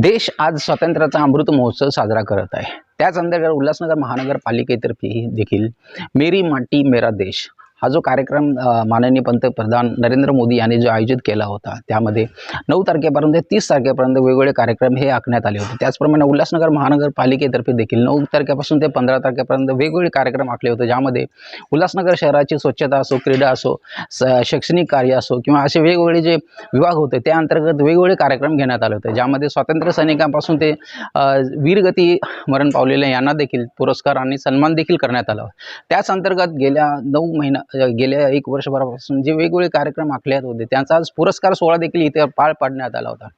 देश आज स्वातंत्र्याचा अमृत महोत्सव साजरा करत आहे. त्याच अंतर्गत उल्हासनगर महानगरपालिकेतर्फे देखील मेरी माटी मेरा देश हा जो कार्यक्रम माननीय पंतप्रधान नरेंद्र मोदी यांनी जो आयोजित केला होता त्यामध्ये नऊ तारखेपर्यंत तीस तारखेपर्यंत वेगवेगळे कार्यक्रम हे आखण्यात आले होते. त्याचप्रमाणे उल्हासनगर महानगरपालिकेतर्फे देखील नऊ तारखेपासून ते पंधरा तारखेपर्यंत वेगवेगळे कार्यक्रम आखले होते ज्यामध्ये उल्हासनगर शहराची स्वच्छता असो क्रीडा असो स शैक्षणिक कार्य असो किंवा असे वेगवेगळे जे विभाग होते त्या अंतर्गत वेगवेगळे कार्यक्रम घेण्यात आले होते. ज्यामध्ये स्वातंत्र्य सैनिकांपासून ते वीरगती मरण पावलेल्या यांना देखील पुरस्कार आणि सन्मान देखील करण्यात आला त्याच अंतर्गत गेल्या नऊ महिना गेल्या एक वर्षभरापासून जे वेगवेगळे कार्यक्रम आखले होते त्यांचा आज पुरस्कार सोहळा देखील इथे पार पाडण्यात आला होता.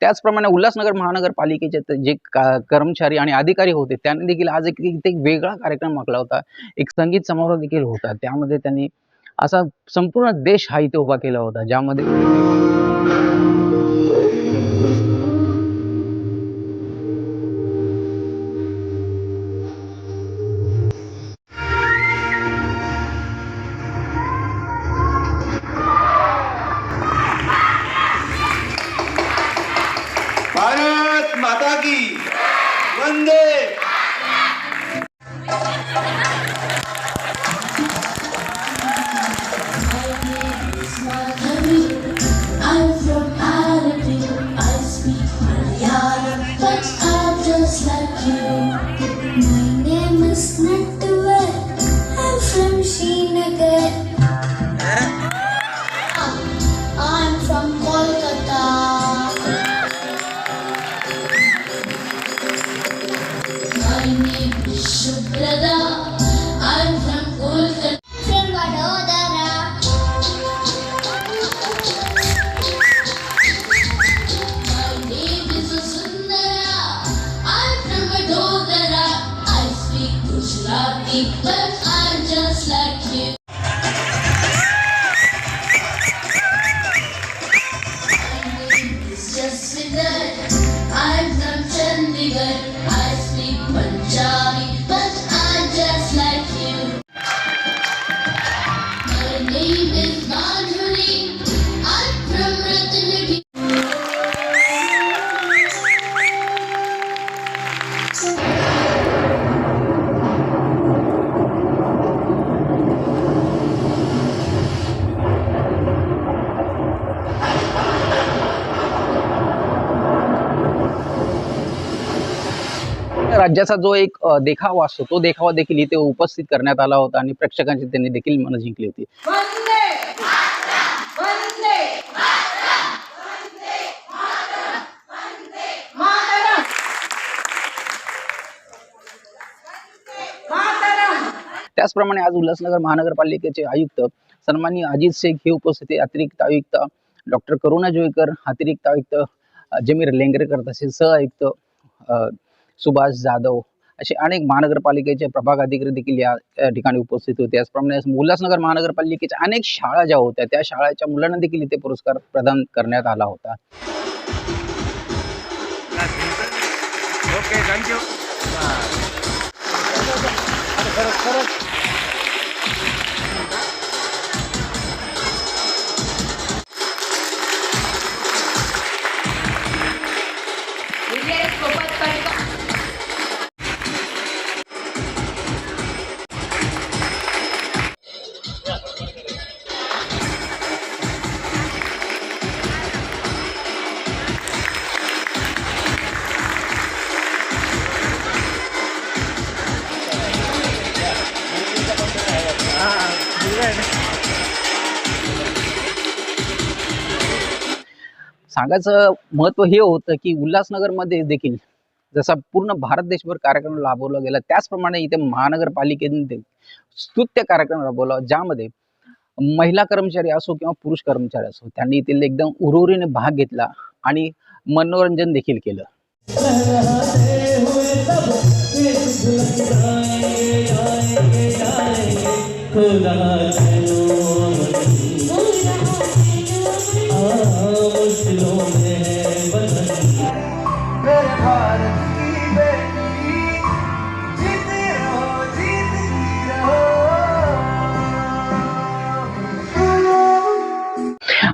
त्याचप्रमाणे उल्हासनगर महानगरपालिकेचे जे का कर्मचारी आणि अधिकारी होते त्यांनी देखील आज एक इथे एक वेगळा कार्यक्रम आखला होता. एक संगीत समारोह देखील होता. त्यामध्ये त्यांनी असा संपूर्ण देश हा इथे उभा केला होता ज्यामध्ये माता की। वंदे। राज्याचा जो एक देखावा असतो तो देखावा देखील इथे उपस्थित करण्यात आला होता आणि प्रेक्षकांची त्यांनी देखील मन जिंकली होती त्याचप्रमाणे आज उल्हासनगर महानगरपालिकेचे आयुक्त सन्माननीय अजित शेख हे उपस्थित. अतिरिक्त आयुक्त डॉक्टर करुणा जोईकर अतिरिक्त आयुक्त जमीर लेंगरेकर तसेच सह आयुक्त अ, सुभाष जाधव असे अनेक महानगरपालिकेचे प्रभाग अधिकारी देखील या ठिकाणी उपस्थित होते. त्याचप्रमाणे उल्हासनगर महानगरपालिकेच्या अनेक शाळा ज्या होत्या त्या शाळेच्या मुलांना देखील इथे पुरस्कार प्रदान करण्यात आला होता. ओके थँक्यू सांगायचं महत्त्व हे होतं की उल्हासनगरमध्ये देखील जसा पूर्ण भारत देशभर कार्यक्रम राबवला गेला त्याचप्रमाणे इथे महानगरपालिकेने स्तुत्य कार्यक्रम राबवला ज्यामध्ये महिला कर्मचारी असो किंवा पुरुष कर्मचारी असो त्यांनी इथे एकदम उरुरीने भाग घेतला आणि मनोरंजन देखील केलं. मेरे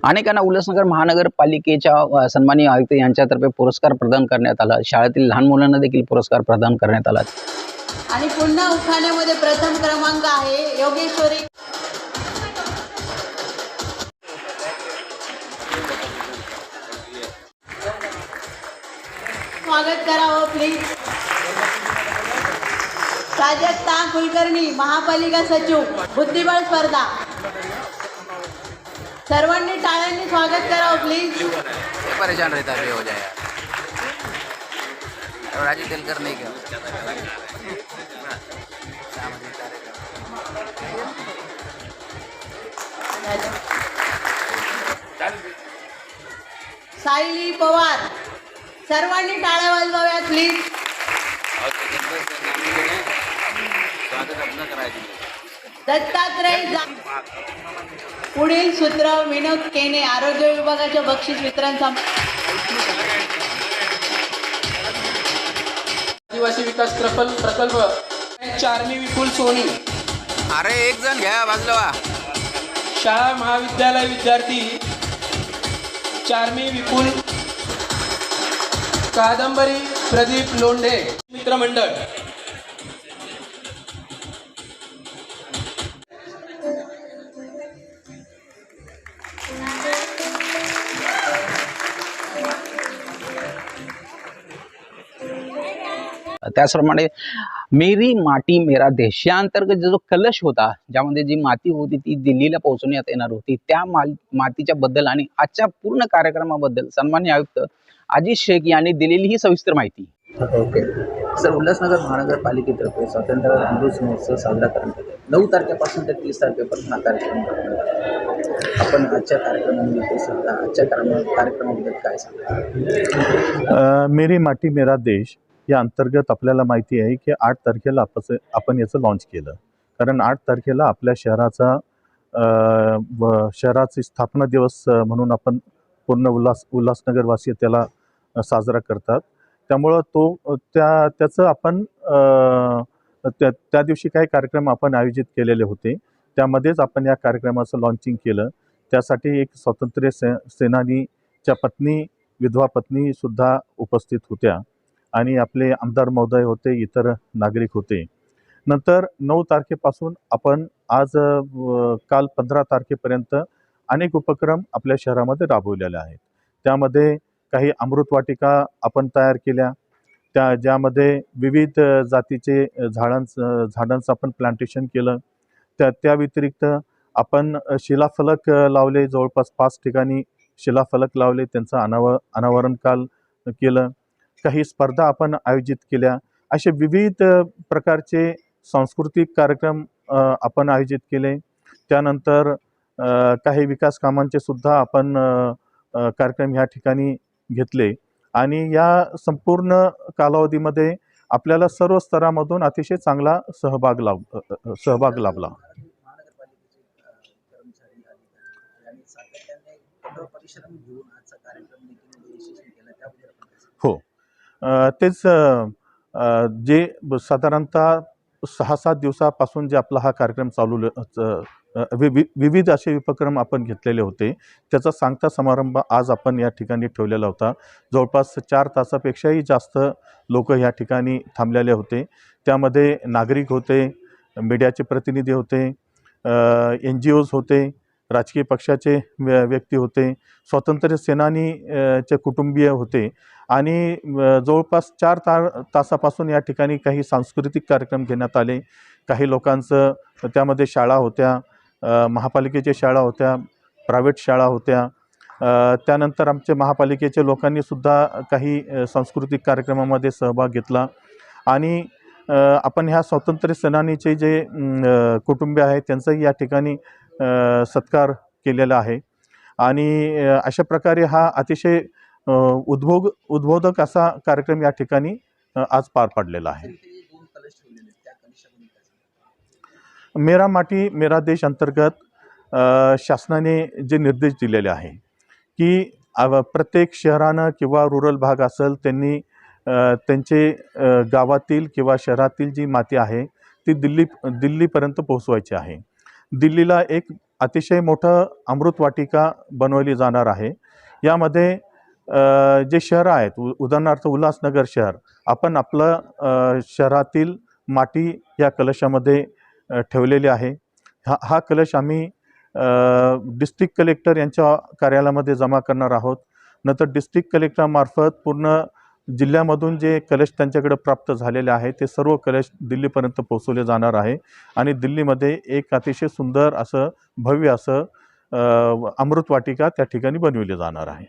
अनेकांना उल्हासनगर महानगरपालिकेच्या सन्मानीय आयुक्त यांच्यातर्फे पुरस्कार प्रदान करण्यात आला. शाळेतील लहान मुलांना देखील पुरस्कार प्रदान करण्यात आला. आणि पुन्हा उखाण्यामध्ये प्रथम क्रमांक आहे योगेश्वरी. स्वागत करावं प्लीज हो, प्राजक्ता कुलकर्णी महापालिका सचिव बुद्धिबळ स्पर्धा. सर्वांनी टाळ्यांनी स्वागत करावं प्लीज परेशान रहता है हो जाए और राजू तेलकर नहीं सायली पवार सर्वांनी टाळ्या वाजवाव्या प्लीज दत्तात्रय जा पुढील सूत्र विनोद केने आरोग्य विभागाच्या बक्षीस वितरण आदिवासी विकास प्रकल्प प्रकल्प. चारमी विपुल सोनी. अरे एक जण घ्या बाजूला वा. शाळा महाविद्यालय विद्यार्थी. चारमी विपुल. कादंबरी प्रदीप लोंढे. मित्रमंडळ. त्याचप्रमाणे मेरी माटी मेरा देश या अंतर्गत जो कलश होता ज्यामध्ये जी माती होती ती दिल्लीला पोहोचवण्यात येणार होती त्या माल मातीच्या बद्दल आणि आजच्या पूर्ण कार्यक्रमाबद्दल सन्मान्य आयुक्त अजित शेख यांनी दिलेली ही सविस्तर माहिती. ओके. सर उल्हासनगर महानगरपालिकेतर्फे स्वातंत्र्य अमृत महोत्सव साजरा करण्यात येतो नऊ तारखेपासून ते तीस तारखेपर्यंत हा कार्यक्रम करण्यात आपण आजच्या कार्यक्रमामध्ये सुद्धा आजच्या कार्यक्रमाबद्दल काय सांगा अ, मेरी माटी मेरा देश या अंतर्गत आपल्याला माहिती आहे की आठ तारखेला आपण आपण याचं लॉन्च केलं. कारण आठ तारखेला आपल्या शहराचा व शहराची स्थापना दिवस म्हणून आपण पूर्ण उल्हास उल्हासनगरवासी त्याला साजरा करतात. त्यामुळं तो त्या त्याचं आपण त्या त्या दिवशी काही कार्यक्रम आपण आयोजित केलेले होते. त्यामध्येच आपण या कार्यक्रमाचं लॉन्चिंग केलं. त्यासाठी एक स्वातंत्र्य से सेनानीच्या पत्नी विधवा पत्नीसुद्धा उपस्थित होत्या. आणि आपले आमदार महोदय होते इतर नागरिक होते. नंतर नऊ तारखेपासून आपण आज काल पंधरा तारखेपर्यंत अनेक उपक्रम आपल्या शहरामध्ये राबवलेले आहेत. त्यामध्ये काही अमृतवाटिका आपण तयार केल्या. त्या ज्यामध्ये विविध जातीचे झाडांचं झाडांचं आपण प्लांटेशन केलं. त्या त्या व्यतिरिक्त आपण शिलाफलक लावले जवळपास पाच ठिकाणी शिलाफलक लावले त्यांचं अनाव अनावरण काल केलं. काही स्पर्धा आपण आयोजित केल्या. असे विविध प्रकारचे सांस्कृतिक कार्यक्रम आपण आयोजित केले. त्यानंतर काही विकास कामांचे सुद्धा आपण कार्यक्रम ह्या ठिकाणी घेतले. आणि या संपूर्ण कालावधीमध्ये आपल्याला सर्व स्तरामधून अतिशय चांगला सहभाग लाभ सहभाग लाभला महानगरपालिकेचे कर्मचारी अधिकारी यांनी सातत्याने कठोर परिश्रम घेऊन आजचा कार्यक्रम देखील यशस्वी केला त्याबद्दल आपण काय सांगाल? हो अ, तेच जे ब- साधारणतः सहा सात दिवसापासून जे आपला हा कार्यक्रम चालू च- वि- विविध असे उपक्रम आपण घेतलेले होते. त्याचा सांगता समारंभ आज आपण या ठिकाणी ठेवलेला होता. जवळपास चार तासापेक्षाही जास्त लोक या ठिकाणी थांबलेले होते. त्यामध्ये नागरिक होते मीडियाचे प्रतिनिधी होते एन जी ओज होते राजकीय पक्षाचे व्य- व्यक्ती होते स्वातंत्र्य सेनानी चे कुटुंबीय होते आणि जवळपास चार ता तासापासून या ठिकाणी काही सांस्कृतिक कार्यक्रम घेण्यात आले. काही लोकांचं त्यामध्ये शाळा होत्या महापालिकेच्या शाळा होत्या प्रायव्हेट शाळा होत्या. त्यानंतर आमच्या महापालिकेच्या लोकांनीसुद्धा काही सांस्कृतिक कार्यक्रमामध्ये सहभाग घेतला आणि आपण ह्या स्वातंत्र्य सेनानीचे जे कुटुंबे आहेत त्यांचंही या ठिकाणी सत्कार केलेला आहे. आणि अशा प्रकारे हा अतिशय उद्भोग उद्बोधक असा कार्यक्रम या ठिकाणी आज पार पडलेला आहे. मेरा माटी मेरा देश अंतर्गत शासनाने जे निर्देश दिलेले आहे की प्रत्येक शहरानं किंवा रुरल भाग असेल त्यांनी त्यांचे गावातील किंवा शहरातील जी माती आहे ती दिल्ली दिल्लीपर्यंत पोहोचवायची आहे. दिल्लीला एक अतिशय मोठं अमृतवाटिका बनवली जाणार आहे. यामध्ये जे शहरं आहेत उ उदाहरणार्थ उल्हासनगर शहर आपण आपलं शहरातील माती या कलशामध्ये ठेवलेली आहे. हा हा कलश आम्ही डिस्ट्रिक्ट कलेक्टर यांच्या कार्यालयामध्ये जमा करणार आहोत. नंतर डिस्ट्रिक्ट कलेक्टरमार्फत पूर्ण जिल्ह्यामधून जे कलश त्यांच्याकडे प्राप्त झालेले आहे ते सर्व कलश दिल्लीपर्यंत पोहोचवले जाणार आहे. आणि दिल्लीमध्ये एक अतिशय सुंदर असं भव्य असं अमृतवाटिका त्या ठिकाणी बनविली जाणार आहे.